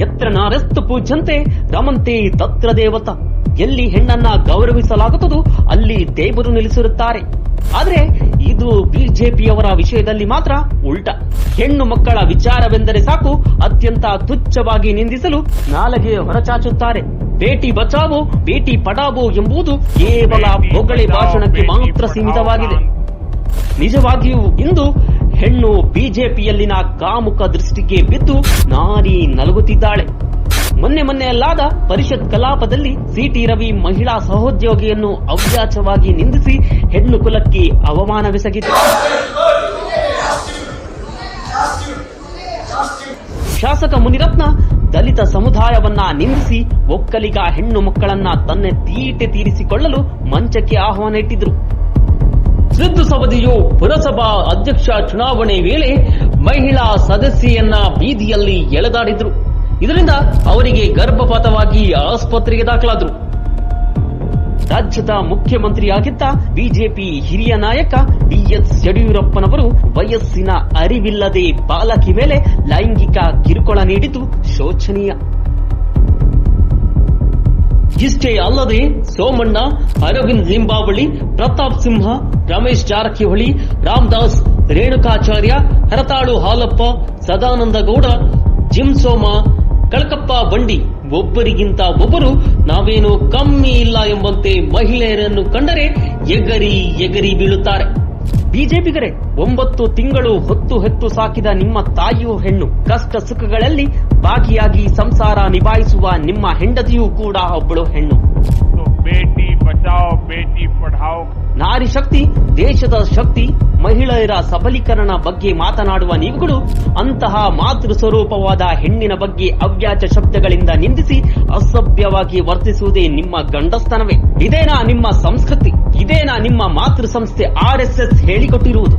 ಎತ್ರ ನಾರಸ್ತು ಪೂಜ್ಯಂತೆ ರಮಂತೆ ತತ್ರ ದೇವತ. ಎಲ್ಲಿ ಹೆಣ್ಣನ್ನ ಗೌರವಿಸಲಾಗುತ್ತದೋ ಅಲ್ಲಿ ದೇವರು ನಿಲ್ಲಿಸಿರುತ್ತಾರೆ. ಆದ್ರೆ ಇದು ಬಿಜೆಪಿಯವರ ವಿಷಯದಲ್ಲಿ ಮಾತ್ರ ಉಲ್ಟ. ಹೆಣ್ಣು ಮಕ್ಕಳ ವಿಚಾರವೆಂದರೆ ಸಾಕು ಅತ್ಯಂತ ತುಚ್ಛವಾಗಿ ನಿಂದಿಸಲು ನಾಲಗೆ ಹೊರಚಾಚುತ್ತಾರೆ. ಬೇಟಿ ಬಚಾವೋ ಬೇಟಿ ಪಡಾವೋ ಎಂಬುದು ಕೇವಲ ಬೊಗಳೆ ಭಾಷಣಕ್ಕೆ ಮಾತ್ರ ಸೀಮಿತವಾಗಿದೆ. ನಿಜವಾಗಿಯೂ ಇಂದು ಹೆಣ್ಣು ಬಿಜೆಪಿಯಲ್ಲಿನ ಕಾಮುಕ ದೃಷ್ಟಿಗೆ ಬಿದ್ದು ನಾರಿ ನಲಗುತ್ತಿದ್ದಾಳೆ. ಮೊನ್ನೆ ಮೊನ್ನೆಯಲ್ಲಾದ ಪರಿಷತ್ ಕಲಾಪದಲ್ಲಿ ಸಿಟಿ ರವಿ ಮಹಿಳಾ ಸಹೋದ್ಯೋಗಿಯನ್ನು ಅವ್ಯಾಚವಾಗಿ ನಿಂದಿಸಿ ಹೆಣ್ಣು ಕುಲಕ್ಕೆ ಅವಮಾನವೆಸಗಿತ್ತು ಶಾಸಕ ಮುನಿರತ್ನ ದಲಿತ ಸಮುದಾಯವನ್ನ ನಿಂದಿಸಿ ಒಕ್ಕಲಿಗ ಹೆಣ್ಣು ಮಕ್ಕಳನ್ನ ತನ್ನ ತೀಟೆ ತೀರಿಸಿಕೊಳ್ಳಲು ಮಂಚಕ್ಕೆ ಆಹ್ವಾನ ಇಟ್ಟಿದ್ರು. ಸವದಿಯು ಪುರಸಭಾ ಅಧ್ಯಕ್ಷ ಚುನಾವಣೆ ವೇಳೆ ಮಹಿಳಾ ಸದಸ್ಯೆಯನ್ನ ಬೀದಿಯಲ್ಲಿ ಎಳೆದಾಡಿದ್ರು. ಇದರಿಂದ ಅವರಿಗೆ ಗರ್ಭಪಾತವಾಗಿ ಆಸ್ಪತ್ರೆಗೆ ದಾಖಲಾದ್ರು. ರಾಜ್ಯದ ಮುಖ್ಯಮಂತ್ರಿಯಾಗಿದ್ದ ಬಿಜೆಪಿ ಹಿರಿಯ ನಾಯಕ ಬಿಎಸ್ ಯಡಿಯೂರಪ್ಪನವರು ವಯಸ್ಸಿನ ಅರಿವಿಲ್ಲದೆ ಬಾಲಕಿ ಮೇಲೆ ಲೈಂಗಿಕ ಕಿರುಕುಳ ನೀಡಿದ್ದು ಶೋಚನೀಯ. ಇಷ್ಟೇ ಅಲ್ಲದೆ ಸೋಮಣ್ಣ, ಅರವಿಂದ್ ಲಿಂಬಾವಳಿ, ಪ್ರತಾಪ್ ಸಿಂಹ, ರಮೇಶ್ ಜಾರಕಿಹೊಳಿ, ರಾಮದಾಸ್ ರೇಣುಕಾಚಾರ್ಯ, ಹರತಾಳು ಹಾಲಪ್ಪ, ಸದಾನಂದ ಗೌಡ ಜಿಮ್ ಸೋಮ ಕಳಕಪ್ಪ ಬಂಡಿ ಒಬ್ಬರಿಗಿಂತ ಒಬ್ಬರು ನಾವೇನು ಕಮ್ಮಿ ಇಲ್ಲ ಎಂಬಂತೆ ಮಹಿಳೆಯರನ್ನು ಕಂಡರೆ ಎಗರಿ ಎಗರಿ ಬೀಳುತ್ತಾರೆ. ಬಿಜೆಪಿಗರೇ, ಒಂಬತ್ತು ತಿಂಗಳು ಹೊತ್ತು ಹೆತ್ತು ಸಾಕಿದ ನಿಮ್ಮ ತಾಯಿಯು ಹೆಣ್ಣು, ಕಷ್ಟ ಸುಖಗಳಲ್ಲಿ ಭಾಗಿಯಾಗಿ ನಿಭಾಯಿಸುವ ನಿಮ್ಮ ಹೆಂಡತಿಯೂ ಕೂಡ ಒಬ್ಬಳು ಹೆಣ್ಣು. ಬೇಟಿ ಬಚಾವ್ ಬೇಟಿ ಪಢಾವ್. ನಾರಿ ಶಕ್ತಿ ದೇಶದ ಶಕ್ತಿ ಮಹಿಳೆಯರ ಸಬಲೀಕರಣ ಬಗ್ಗೆ ಮಾತನಾಡುವ ನೀವುಗಳು ಅಂತಹ ಮಾತೃ ಸ್ವರೂಪವಾದ ಹೆಣ್ಣಿನ ಬಗ್ಗೆ ಅವ್ಯಾಜ ಶಬ್ದಗಳಿಂದ ನಿಂದಿಸಿ ಅಸಭ್ಯವಾಗಿ ವರ್ತಿಸುವುದೇ ನಿಮ್ಮ ಗಂಡಸ್ತನವೇ ಇದೇನಾ ನಿಮ್ಮ ಸಂಸ್ಕೃತಿ? ಇದೇನಾ ನಿಮ್ಮ ಮಾತೃ ಸಂಸ್ಥೆ ಆರ್ಎಸ್ಎಸ್ ಹೇಳಿಕೊಟ್ಟಿರುವುದು?